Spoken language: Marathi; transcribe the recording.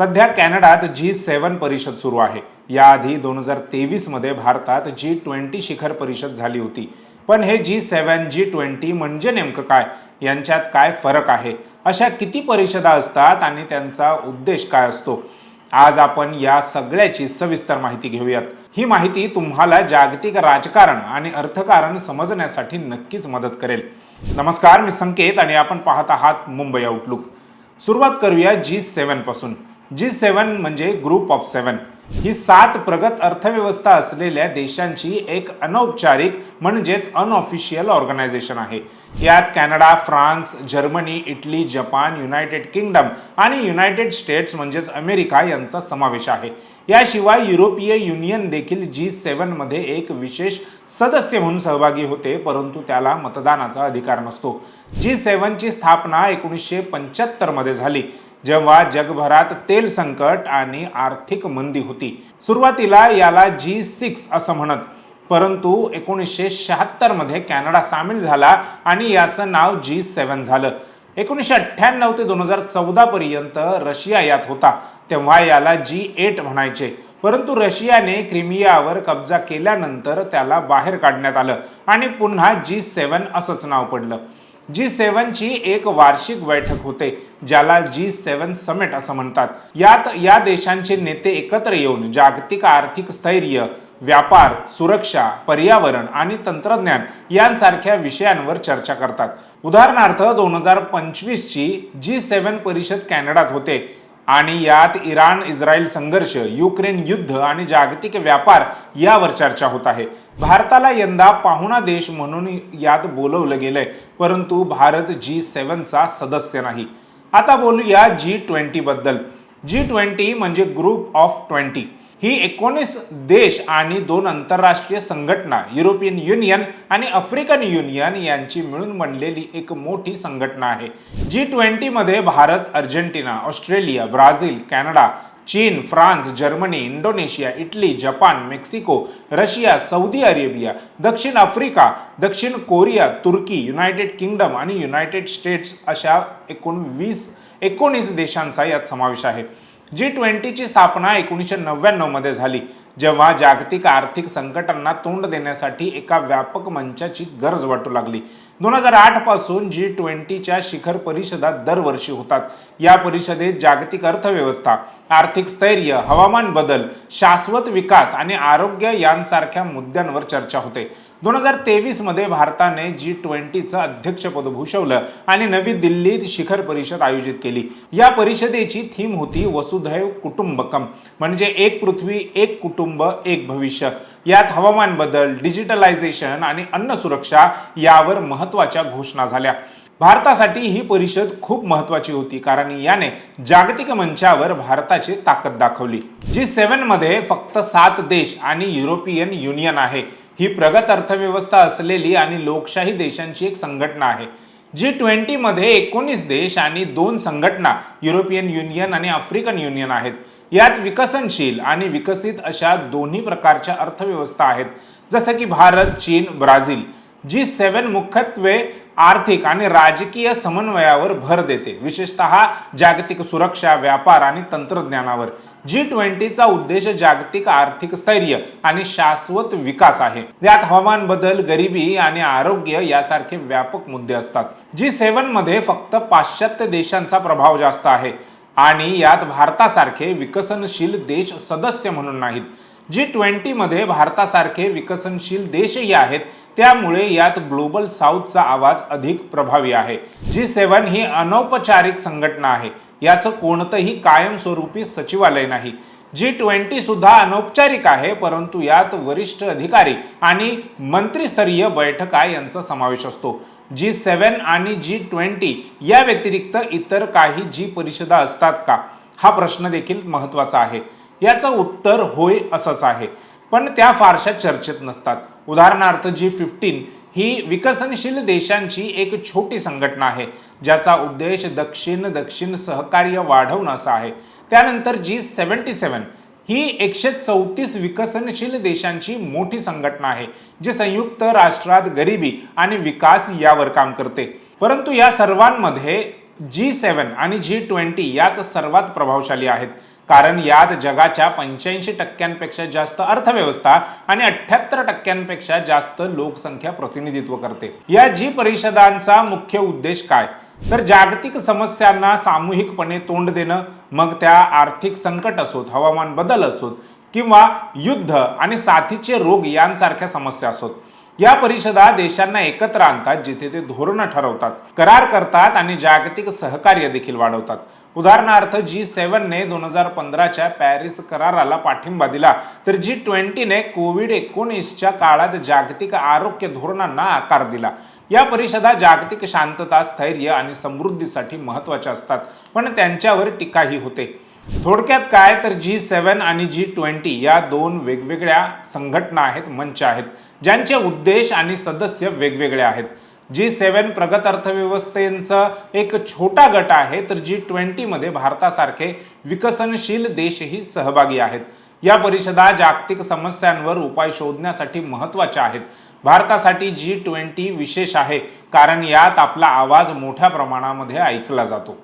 सध्या कॅनडात जी सेवन परिषद सुरू आहे. याआधी दोन हजार तेवीसमध्ये भारतात जी ट्वेंटी शिखर परिषद झाली होती. पण हे जी सेवन जी ट्वेंटी म्हणजे नेमकं काय? यांच्यात काय फरक आहे? अशा किती परिषदा असतात आणि त्यांचा उद्देश काय असतो? आज आपण या सगळ्याची सविस्तर माहिती घेऊयात. ही माहिती तुम्हाला जागतिक राजकारण आणि अर्थकारण समजण्यासाठी नक्कीच मदत करेल. नमस्कार मी संकेत आणि आपण पाहत आहात मुंबई आउटलुक सुरुवात करूया जी सेवनपासून. जी सेवन म्हणजे ग्रुप ऑफ सेवन ही सात प्रगत अर्थव्यवस्था असलेल्या देशांची एक अनौपचारिक म्हणजेच अनऑफिशियल ऑर्गनायझेशन आहे. यात Canada France Germany Italy Japan United Kingdom आणि युनायटेड स्टेट्स म्हणजेच अमेरिका यांचा समावेश आहे. याशिवाय युरोपीय युनियन देखील जी सेवनमध्ये एक विशेष सदस्य म्हणून सहभागी होते परंतु त्याला मतदानाचा अधिकार नसतो. जी सेवनची स्थापना एकोणीसशे पंच्याहत्तरमध्ये झाली. जेव्हा जगभरात तेल संकट आणि आर्थिक मंदी होती. सुरुवातीला याला जी सिक्स असं म्हणत परंतु एकोणीसशे शहात्तरमध्ये कॅनडा सामील झाला आणि याचं नाव जी सेवन झालं. एकोणीसशे अठ्ठ्याण्णव ते दोन हजार चौदा पर्यंत रशिया यात होता. तेव्हा याला जी एट म्हणायचे. परंतु रशियाने क्रिमियावर कब्जा केल्यानंतर त्याला बाहेर काढण्यात आलं आणि पुन्हा जी सेवन असंच नाव पडलं. जी सेवनची एक वार्षिक बैठक होते ज्याला जी सेवन समिट असं म्हणतात. यात या देशांचे नेते एकत्र येऊन जागतिक आर्थिक स्थैर्य व्यापार सुरक्षा पर्यावरण आणि तंत्रज्ञान यांसारख्या विषयांवर चर्चा करतात. उदाहरणार्थ दोन हजार पंचवीसची जी सेवन परिषद कॅनडात होते आणि यात इराण इस्रायल संघर्ष युक्रेन युद्ध आणि जागतिक व्यापार यावर चर्चा होत आहे. भारताला यंदा पाहुणा देश म्हणून यात बोलवलं गेलंय परंतु भारत जी सेवनचा सदस्य नाही. आता बोलूया जी ट्वेंटी बद्दल. जी ट्वेंटी म्हणजे ग्रुप ऑफ ट्वेंटी ही एकोणीस देश आणि दोन आंतरराष्ट्रीय संघटना युरोपियन युनियन आणि आफ्रिकन युनियन यांची मिळून बनलेली एक मोठी संघटना आहे. G ट्वेंटीमध्ये Bharat Argentina Australia Brazil Canada चीन France Germany Indonesia Italy Japan Mexico Russia Saudi Arabia दक्षिण आफ्रिका दक्षिण कोरिया तुर्की युनायटेड किंगडम आणि युनायटेड स्टेट्स अशा एकूण वीस एकोणीस देशांचा यात समावेश आहे. जी ट्वेंटीची स्थापना एकोणीसशे नव्याण्णवमध्ये झाली जेव्हा जागतिक आर्थिक संकटांना तोंड देण्यासाठी एका व्यापक मंचाची गरज वाटू लागली. दोन हजार आठपासून जी ट्वेंटीच्या शिखर परिषदा दरवर्षी होतात. या परिषदेत जागतिक अर्थव्यवस्था आर्थिक स्थैर्य हवामान बदल शाश्वत विकास आणि आरोग्य यांसारख्या मुद्द्यांवर चर्चा होते. दोन हजार तेवीसमध्ये भारताने जी ट्वेंटीचं अध्यक्षपद भूषवलं आणि नवी दिल्लीत शिखर परिषद आयोजित केली. या परिषदेची थीम होती वसुधैव कुटुंबकम म्हणजे एक पृथ्वी एक कुटुंब एक भविष्य. यात हवामान बदल डिजिटलायझेशन आणि अन्न सुरक्षा यावर महत्त्वाच्या घोषणा झाल्या. भारतासाठी ही परिषद खूप महत्वाची होती कारण याने जागतिक मंचावर भारताची ताकद दाखवली. जी सेवनमध्ये फक्त सात देश आणि युरोपियन युनियन आहे. ही प्रगत अर्थव्यवस्था असलेली आणि लोकशाही देशांची एक संघटना आहे जी ट्वेंटीमध्ये एकोणीस देश आणि दोन संघटना युरोपियन युनियन आणि आफ्रिकन युनियन आहेत. यात विकसनशील आणि विकसित अशा दोन्ही प्रकारच्या अर्थव्यवस्था आहेत जसं की भारत चीन ब्राझील जी सेवन मुख्यत्वे आर्थिक आणि राजकीय समन्वयावर भर देते विशेषतः जागतिक सुरक्षा व्यापार आणि तंत्रज्ञानावर. जी ट्वेंटीचा उद्देश जागतिक आर्थिक स्थैर्य आणि शाश्वत विकास आहे. यात हवामान बदल गरिबी आणि आरोग्य यासारखे व्यापक मुद्दे असतात. जी सेवनमध्ये फक्त पाश्चात्य देशांचा प्रभाव जास्त आहे आणि यात भारतासारखे विकसनशील देश सदस्य म्हणून नाहीत. जी ट्वेंटी मध्ये भारतासारखे विकसनशील देशही आहेत. त्यामुळे यात ग्लोबल साऊथचा आवाज अधिक प्रभावी आहे. जी सेवन ही अनौपचारिक संघटना आहे. याचं कोणतंही कायमस्वरूपी सचिवालय नाही. जी ट्वेंटी सुद्धा अनौपचारिक आहे परंतु यात वरिष्ठ अधिकारी आणि मंत्रीस्तरीय बैठका यांचा समावेश असतो. जी सेवन आणि जी ट्वेंटी या व्यतिरिक्त इतर काही जी परिषदा असतात का? हा प्रश्न देखील महत्त्वाचा आहे. याचं उत्तर होय असंच आहे. पण त्या फारशा चर्चेत नसतात. उदाहरणार्थ जी फिफ्टीन ही विकसनशील देशांची एक छोटी संघटना आहे ज्याचा उद्देश दक्षिण दक्षिण सहकार्य वाढवणं असा आहे. त्यानंतर जी सेवन्टी सेवन ही एकशे चौतीस विकसनशील देशांची मोठी संघटना आहे जी संयुक्त राष्ट्रात गरिबी आणि विकास यावर काम करते. परंतु या सर्वांमध्ये जी सेवन आणि जी ट्वेंटी याच सर्वात प्रभावशाली आहेत. कारण यात जगाच्या पंच्याऐंशी टक्क्यांपेक्षा जास्त अर्थव्यवस्था आणि अठ्याहत्तर टक्क्यांपेक्षा जास्त लोकसंख्या प्रतिनिधित्व करते. या जी परिषदांचा मुख्य उद्देश काय? तर जागतिक समस्यांना सामूहिकपणे तोंड देणं मग त्या आर्थिक संकट असोत हवामान बदल असोत किंवा युद्ध आणि साथीचे रोग यांसारख्या समस्या असोत. या परिषदा देशांना एकत्र आणतात जिथे ते धोरणं ठरवतात करार करतात आणि जागतिक सहकार्य देखील वाढवतात. उदाहरणार्थ जी सेव्हनने दोन हजार पंधराच्या पॅरिस कराराला पाठिंबा दिला तर जी ट्वेंटीने कोविड एकोणीसच्या काळात जागतिक आरोग्य धोरणांना आकार दिला. या परिषदा जागतिक शांतता स्थैर्य आणि समृद्धीसाठी महत्त्वाच्या असतात पण त्यांच्यावर टीकाही होते. थोडक्यात काय तर जी सेवन आणि जी ट्वेंटी या दोन वेगवेगळ्या संघटना आहेत मंच आहेत ज्यांचे उद्देश आणि सदस्य वेगवेगळे आहेत. जी सेवन प्रगत अर्थव्यवस्थेचं एक छोटा गट आहे तर जी ट्वेंटीमध्ये भारतासारखे विकसनशील देशही सहभागी आहेत. या परिषदा जागतिक समस्यांवर उपाय शोधण्यासाठी महत्त्वाच्या आहेत. भारतासाठी जी ट्वेंटी विशेष आहे कारण यात आपला आवाज मोठ्या प्रमाणामध्ये ऐकला जातो.